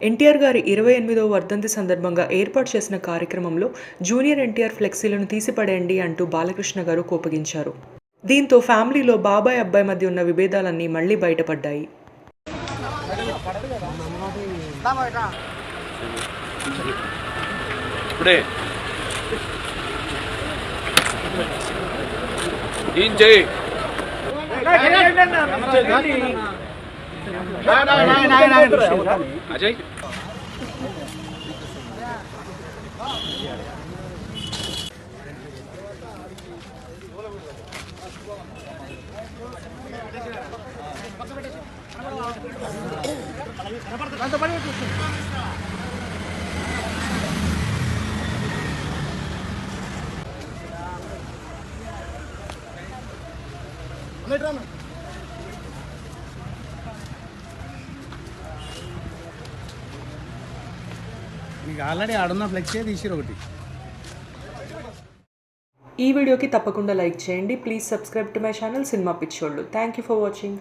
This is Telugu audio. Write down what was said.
ఎన్టీఆర్ గారి ఇరవై ఎనిమిదవ వర్ధంతి సందర్భంగా ఏర్పాటు చేసిన కార్యక్రమంలో జూనియర్ ఎన్టీఆర్ ఫ్లెక్సీలను తీసిపడేయండి అంటూ బాలకృష్ణ గారు కోపగించారు దీంతో ఫ్యామిలీలో బాబాయ్ అబ్బాయి మధ్య ఉన్న విభేదాలన్నీ మళ్ళీ బయటపడ్డాయి ఏం చేయి అజయ్ మీకు ఆల్రెడీ ఆడున్న ఫ్లెక్సే తీసిరు ఒకటి. ఈ వీడియోకి తప్పకుండా లైక్ చేయండి. Please subscribe to my channel cinema పిచ్చోళ్ళు. Thank you for watching